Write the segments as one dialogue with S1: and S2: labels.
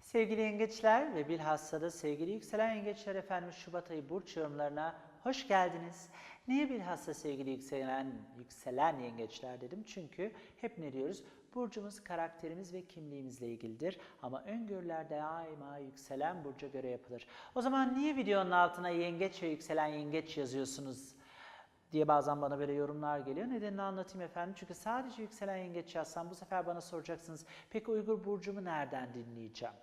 S1: Sevgili yengeçler ve bilhassa da sevgili yükselen yengeçler efendim Şubat ayı burç yorumlarına hoş geldiniz. Niye bilhassa sevgili yükselen, yükselen yengeçler dedim? Çünkü hep ne diyoruz? Burcumuz karakterimiz ve kimliğimizle ilgilidir. Ama öngörüler daima yükselen burca göre yapılır. O zaman niye videonun altına yengeç ve yükselen yengeç yazıyorsunuz? diye bazen bana böyle yorumlar geliyor. Nedenini anlatayım efendim. Çünkü sadece yükselen yengeç yazsam bu sefer bana soracaksınız. Peki Uygur Burcu'mu nereden dinleyeceğim?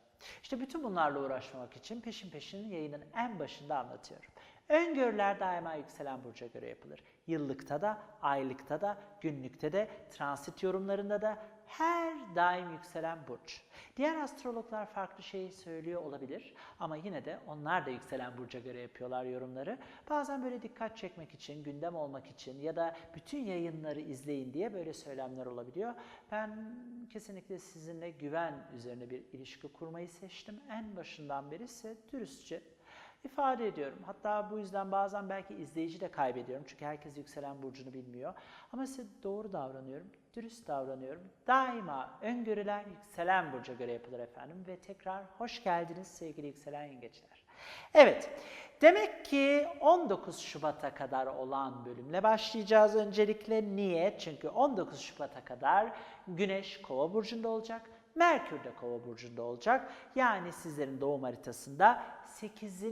S1: İşte bütün bunlarla uğraşmamak için peşin peşin yayının en başında anlatıyorum. Öngörüler daima yükselen burca göre yapılır. Yıllıkta da, aylıkta da, günlükte de, transit yorumlarında da her daim yükselen burç. Diğer astrologlar farklı şey söylüyor olabilir ama yine de onlar da yükselen burca göre yapıyorlar yorumları. Bazen böyle dikkat çekmek için, gündem olmak için ya da bütün yayınları izleyin diye böyle söylemler olabiliyor. Ben kesinlikle sizinle güven üzerine bir ilişki kurmayı seçtim. En başından beri size dürüstçe ifade ediyorum. Hatta bu yüzden bazen belki izleyici de kaybediyorum. Çünkü herkes yükselen burcunu bilmiyor. Ama size doğru davranıyorum, dürüst davranıyorum. Daima öngörüler yükselen burca göre yapılır efendim. Ve tekrar hoş geldiniz sevgili yükselen yengeçler. Evet, demek ki 19 Şubat'a kadar olan bölümle başlayacağız öncelikle. Niye? Çünkü 19 Şubat'a kadar Güneş Kova burcunda olacak. Merkür de Kova burcunda olacak. Yani sizlerin doğum haritasında 8.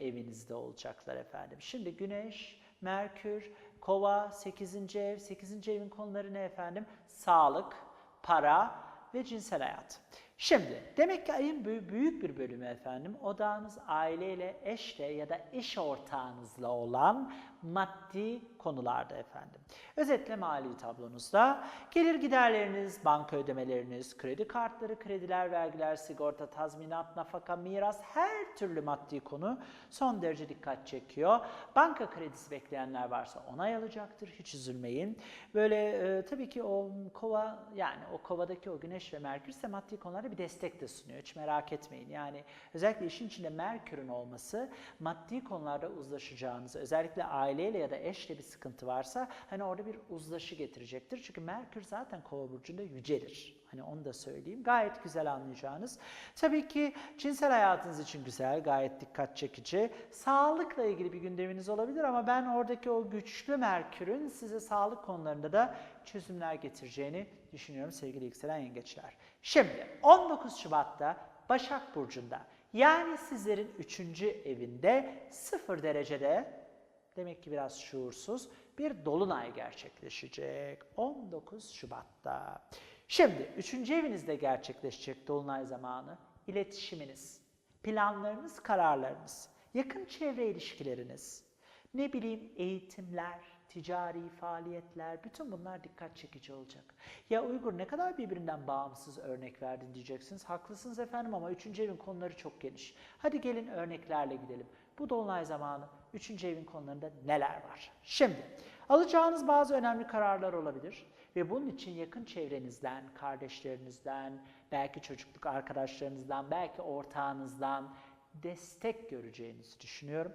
S1: evinizde olacaklar efendim. Şimdi Güneş, Merkür, Kova 8. ev. 8. evin konuları ne efendim? Sağlık, para ve cinsel hayat. Şimdi demek ki ayın büyük, bir bölümü efendim odağınız aileyle, eşle ya da iş ortağınızla olan maddi konularda efendim. Özetle mali tablonuzda gelir giderleriniz, banka ödemeleriniz, kredi kartları, krediler, vergiler, sigorta, tazminat, nafaka, miras her türlü maddi konu son derece dikkat çekiyor. Banka kredisi bekleyenler varsa onay alacaktır. Hiç üzülmeyin. Böyle e, tabii ki o kova yani o kovadaki o güneş ve merkür size maddi konularda bir destek de sunuyor. Hiç merak etmeyin. Yani özellikle işin içinde merkürün olması maddi konularda uzlaşacağınız özellikle aileyle ya da eşle bir sıkıntı varsa hani orada bir uzlaşı getirecektir. Çünkü Merkür zaten Kova burcunda yücelir. Hani onu da söyleyeyim. Gayet güzel anlayacağınız. Tabii ki cinsel hayatınız için güzel, gayet dikkat çekici. Sağlıkla ilgili bir gündeminiz olabilir ama ben oradaki o güçlü Merkür'ün size sağlık konularında da çözümler getireceğini düşünüyorum sevgili yükselen yengeçler. Şimdi 19 Şubat'ta Başak Burcu'nda yani sizlerin 3. evinde 0 derecede demek ki biraz şuursuz bir dolunay gerçekleşecek 19 Şubat'ta. Şimdi 3. evinizde gerçekleşecek dolunay zamanı iletişiminiz, planlarınız, kararlarınız, yakın çevre ilişkileriniz, ne bileyim eğitimler, ticari faaliyetler, bütün bunlar dikkat çekici olacak. Ya Uygur ne kadar birbirinden bağımsız örnek verdin diyeceksiniz. Haklısınız efendim ama 3. evin konuları çok geniş. Hadi gelin örneklerle gidelim. Bu dolunay zamanı 3. evin konularında neler var? Şimdi alacağınız bazı önemli kararlar olabilir ve bunun için yakın çevrenizden, kardeşlerinizden, belki çocukluk arkadaşlarınızdan, belki ortağınızdan destek göreceğinizi düşünüyorum.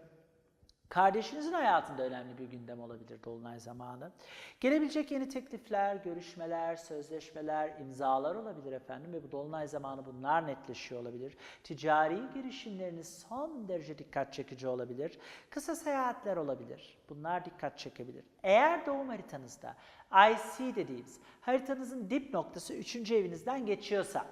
S1: Kardeşinizin hayatında önemli bir gündem olabilir Dolunay zamanı. Gelebilecek yeni teklifler, görüşmeler, sözleşmeler, imzalar olabilir efendim ve bu Dolunay zamanı bunlar netleşiyor olabilir. Ticari girişimleriniz son derece dikkat çekici olabilir. Kısa seyahatler olabilir. Bunlar dikkat çekebilir. Eğer doğum haritanızda IC dediğimiz haritanızın dip noktası 3. evinizden geçiyorsa,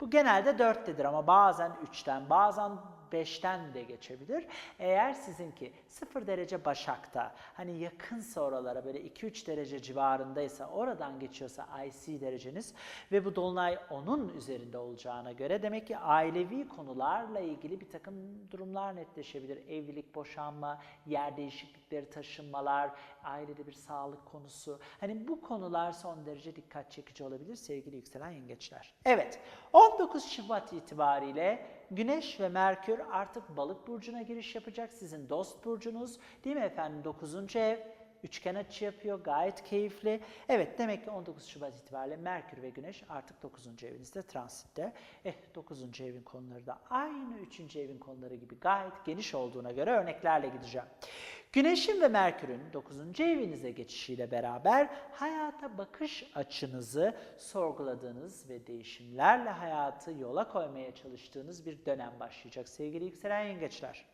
S1: bu genelde 4'tedir ama bazen 3'ten, bazen 5'ten de geçebilir. Eğer sizinki 0 derece Başak'ta hani yakınsa oralara böyle 2-3 derece civarındaysa oradan geçiyorsa IC dereceniz ve bu dolunay onun üzerinde olacağına göre demek ki ailevi konularla ilgili bir takım durumlar netleşebilir. Evlilik, boşanma, yer değişiklikleri, taşınmalar, ailede bir sağlık konusu. Hani bu konular son derece dikkat çekici olabilir sevgili yükselen yengeçler. Evet 19 Şubat itibariyle Güneş ve Merkür artık balık burcuna giriş yapacak. Sizin dost burcunuz değil mi efendim? 9. ev üçgen açı yapıyor. Gayet keyifli. Evet demek ki 19 Şubat itibariyle Merkür ve Güneş artık 9. evinizde transitte. Eh 9. evin konuları da aynı 3. evin konuları gibi gayet geniş olduğuna göre örneklerle gideceğim. Güneşin ve Merkür'ün 9. evinize geçişiyle beraber hayata bakış açınızı sorguladığınız ve değişimlerle hayatı yola koymaya çalıştığınız bir dönem başlayacak sevgili yükselen yengeçler.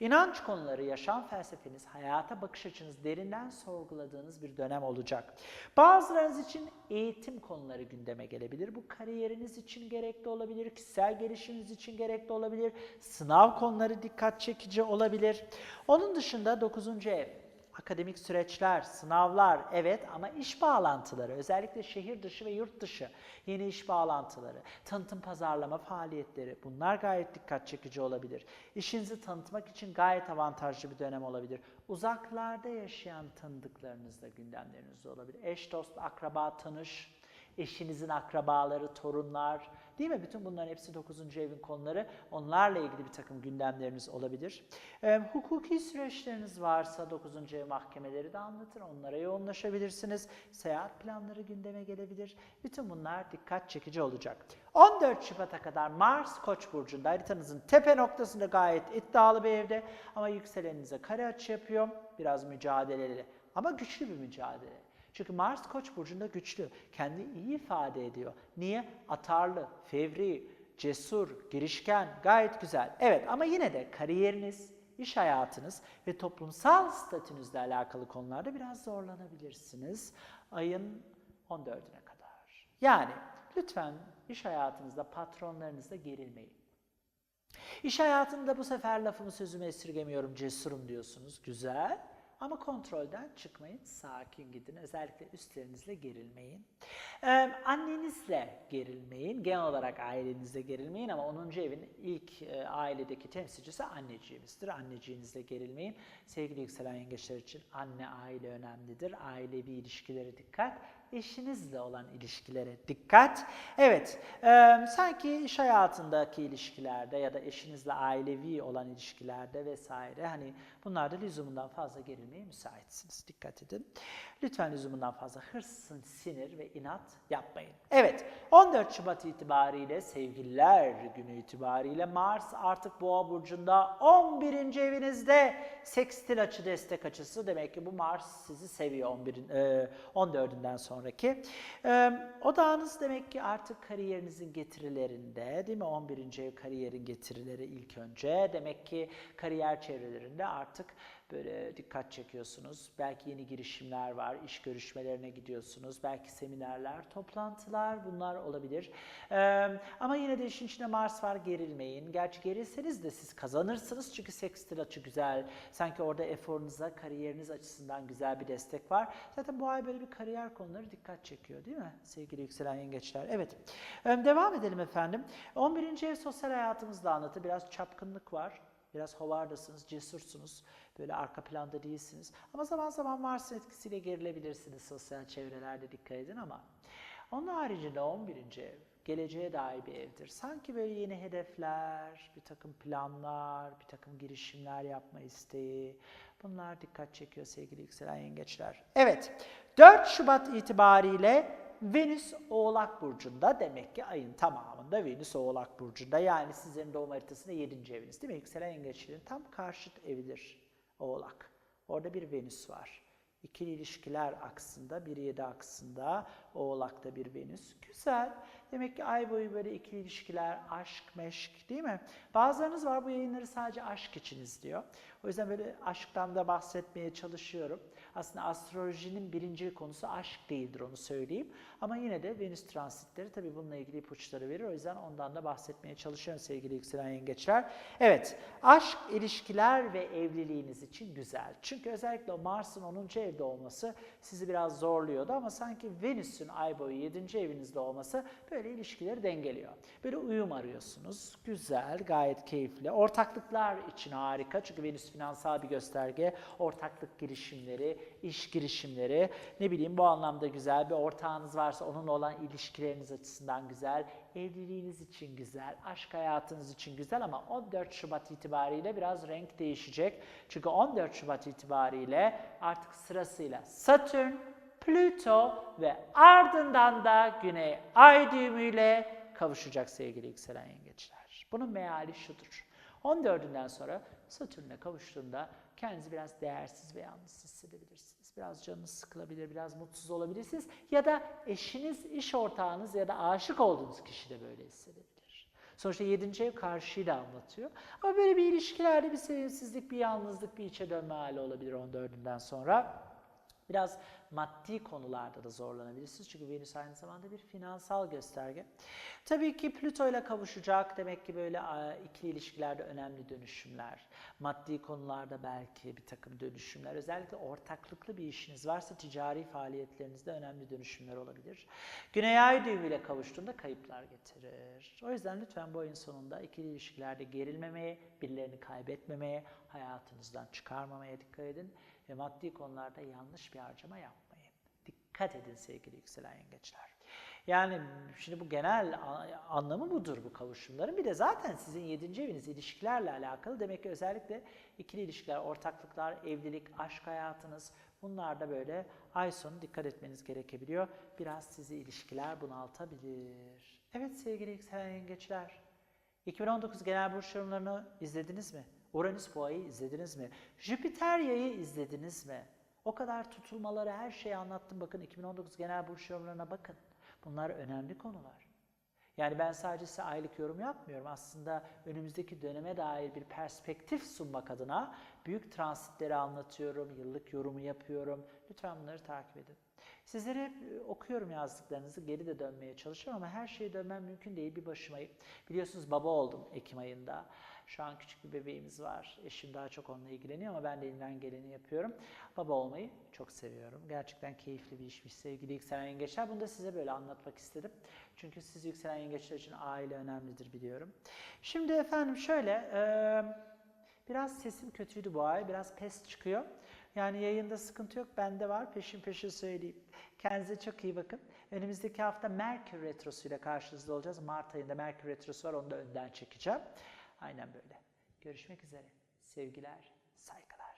S1: İnanç konuları, yaşam felsefeniz, hayata bakış açınız derinden sorguladığınız bir dönem olacak. Bazılarınız için eğitim konuları gündeme gelebilir. Bu kariyeriniz için gerekli olabilir, kişisel gelişiminiz için gerekli olabilir, sınav konuları dikkat çekici olabilir. Onun dışında 9. ev, akademik süreçler, sınavlar evet ama iş bağlantıları özellikle şehir dışı ve yurt dışı yeni iş bağlantıları, tanıtım pazarlama faaliyetleri bunlar gayet dikkat çekici olabilir. İşinizi tanıtmak için gayet avantajlı bir dönem olabilir. Uzaklarda yaşayan tanıdıklarınızla gündemlerinizde olabilir. Eş, dost, akraba, tanış, eşinizin akrabaları, torunlar, değil mi? Bütün bunların hepsi 9. evin konuları. Onlarla ilgili bir takım gündemleriniz olabilir. Ee, hukuki süreçleriniz varsa 9. ev mahkemeleri de anlatır. Onlara yoğunlaşabilirsiniz. Seyahat planları gündeme gelebilir. Bütün bunlar dikkat çekici olacak. 14 Şubat'a kadar Mars Koç burcunda haritanızın tepe noktasında gayet iddialı bir evde ama yükseleninize kare açı yapıyor. Biraz mücadeleli ama güçlü bir mücadele. Çünkü Mars Koç burcunda güçlü. Kendini iyi ifade ediyor. Niye? Atarlı, fevri, cesur, girişken, gayet güzel. Evet ama yine de kariyeriniz, iş hayatınız ve toplumsal statünüzle alakalı konularda biraz zorlanabilirsiniz. Ayın 14'üne kadar. Yani lütfen iş hayatınızda patronlarınızla gerilmeyin. İş hayatında bu sefer lafımı sözümü esirgemiyorum, cesurum diyorsunuz. Güzel. Ama kontrolden çıkmayın, sakin gidin. Özellikle üstlerinizle gerilmeyin. Ee, annenizle gerilmeyin, genel olarak ailenizle gerilmeyin ama 10. evin ilk e, ailedeki temsilcisi anneciğimizdir. Anneciğinizle gerilmeyin. Sevgili yükselen yengeçler için anne aile önemlidir. Ailevi ilişkilere dikkat eşinizle olan ilişkilere dikkat. Evet, e, sanki iş hayatındaki ilişkilerde ya da eşinizle ailevi olan ilişkilerde vesaire hani bunlarda lüzumundan fazla gerilmeye müsaitsiniz. Dikkat edin. Lütfen lüzumundan fazla hırs, sinir ve inat yapmayın. Evet, 14 Şubat itibariyle sevgililer günü itibariyle Mars artık Boğa burcunda 11. evinizde sekstil açı destek açısı. Demek ki bu Mars sizi seviyor 11 e, 14'ünden sonraki. E, odağınız demek ki artık kariyerinizin getirilerinde değil mi? 11. ev kariyerin getirileri ilk önce. Demek ki kariyer çevrelerinde artık böyle dikkat çekiyorsunuz. Belki yeni girişimler var, iş görüşmelerine gidiyorsunuz. Belki seminerler, toplantılar bunlar olabilir. Ee, ama yine de işin içinde Mars var gerilmeyin. Gerçi gerilseniz de siz kazanırsınız çünkü sekstil açı güzel. Sanki orada eforunuza, kariyeriniz açısından güzel bir destek var. Zaten bu ay böyle bir kariyer konuları dikkat çekiyor değil mi sevgili yükselen yengeçler? Evet. Ee, devam edelim efendim. 11. ev sosyal hayatımızda anlatı. Biraz çapkınlık var. Biraz hovardasınız, cesursunuz. Böyle arka planda değilsiniz. Ama zaman zaman Mars'ın etkisiyle gerilebilirsiniz sosyal çevrelerde dikkat edin ama. Onun haricinde 11. ev geleceğe dair bir evdir. Sanki böyle yeni hedefler, bir takım planlar, bir takım girişimler yapma isteği. Bunlar dikkat çekiyor sevgili yükselen yengeçler. Evet, 4 Şubat itibariyle Venüs Oğlak Burcu'nda demek ki ayın tamamında Venüs Oğlak Burcu'nda yani sizin doğum haritasında 7. eviniz değil mi? Yükselen yengeçlerin tam karşıt evidir Oğlak. Orada bir Venüs var. İkili ilişkiler aksında, 1-7 aksında, Oğlak'ta bir Venüs. Güzel. Demek ki ay boyu böyle ikili ilişkiler, aşk, meşk değil mi? Bazılarınız var bu yayınları sadece aşk için izliyor. O yüzden böyle aşktan da bahsetmeye çalışıyorum. Aslında astrolojinin birinci konusu aşk değildir onu söyleyeyim. Ama yine de Venüs transitleri tabii bununla ilgili ipuçları verir. O yüzden ondan da bahsetmeye çalışıyorum sevgili yükselen yengeçler. Evet, aşk, ilişkiler ve evliliğiniz için güzel. Çünkü özellikle Mars'ın 10. evde olması sizi biraz zorluyordu ama sanki Venüs'ün ay boyu 7. evinizde olması böyle ilişkileri dengeliyor. Böyle uyum arıyorsunuz. Güzel, gayet keyifli. Ortaklıklar için harika. Çünkü Venüs finansal bir gösterge. Ortaklık girişimleri, iş girişimleri. Ne bileyim bu anlamda güzel. Bir ortağınız varsa onunla olan ilişkileriniz açısından güzel. Evliliğiniz için güzel. Aşk hayatınız için güzel ama 14 Şubat itibariyle biraz renk değişecek. Çünkü 14 Şubat itibariyle artık sırasıyla Satürn, Plüto ve ardından da Güney Ay düğümüyle kavuşacak sevgili yükselen yengeçler. Bunun meali şudur. 14'ünden sonra Satürn'e kavuştuğunda kendinizi biraz değersiz ve yalnız hissedebilirsiniz. Biraz canınız sıkılabilir, biraz mutsuz olabilirsiniz. Ya da eşiniz, iş ortağınız ya da aşık olduğunuz kişi de böyle hissedebilir. Sonuçta yedinci ev karşıyı da anlatıyor. Ama böyle bir ilişkilerde bir sevimsizlik, bir yalnızlık, bir içe dönme hali olabilir 14'ünden sonra. Biraz maddi konularda da zorlanabilirsiniz. Çünkü Venüs aynı zamanda bir finansal gösterge. Tabii ki Plüto ile kavuşacak. Demek ki böyle ikili ilişkilerde önemli dönüşümler. Maddi konularda belki bir takım dönüşümler. Özellikle ortaklıklı bir işiniz varsa ticari faaliyetlerinizde önemli dönüşümler olabilir. Güney ay düğümüyle kavuştuğunda kayıplar getirir. O yüzden lütfen bu ayın sonunda ikili ilişkilerde gerilmemeye, birilerini kaybetmemeye, hayatınızdan çıkarmamaya dikkat edin ve maddi konularda yanlış bir harcama yapmayın. Dikkat edin sevgili yükselen yengeçler. Yani şimdi bu genel anlamı budur bu kavuşumların. Bir de zaten sizin 7. eviniz ilişkilerle alakalı. Demek ki özellikle ikili ilişkiler, ortaklıklar, evlilik, aşk hayatınız bunlarda böyle ay sonu dikkat etmeniz gerekebiliyor. Biraz sizi ilişkiler bunaltabilir. Evet sevgili yükselen yengeçler. 2019 genel burç yorumlarını izlediniz mi? Uranüs boğayı izlediniz mi? Jüpiter yayı izlediniz mi? O kadar tutulmaları her şeyi anlattım. Bakın 2019 genel burç yorumlarına bakın. Bunlar önemli konular. Yani ben sadece size aylık yorum yapmıyorum. Aslında önümüzdeki döneme dair bir perspektif sunmak adına büyük transitleri anlatıyorum, yıllık yorumu yapıyorum. Lütfen bunları takip edin. Sizlere hep e, okuyorum yazdıklarınızı, geri de dönmeye çalışıyorum ama her şeye dönmem mümkün değil. Bir başımayım. Biliyorsunuz baba oldum Ekim ayında. Şu an küçük bir bebeğimiz var. Eşim daha çok onunla ilgileniyor ama ben de elimden geleni yapıyorum. Baba olmayı çok seviyorum. Gerçekten keyifli bir işmiş sevgili yükselen yengeçler. Bunu da size böyle anlatmak istedim. Çünkü siz yükselen yengeçler için aile önemlidir biliyorum. Şimdi efendim şöyle... Biraz sesim kötüydü bu ay. Biraz pes çıkıyor. Yani yayında sıkıntı yok. Bende var. Peşin peşin söyleyeyim. Kendinize çok iyi bakın. Önümüzdeki hafta Merkür Retrosu ile karşınızda olacağız. Mart ayında Merkür Retrosu var. Onu da önden çekeceğim. Aynen böyle. Görüşmek üzere. Sevgiler, saygılar.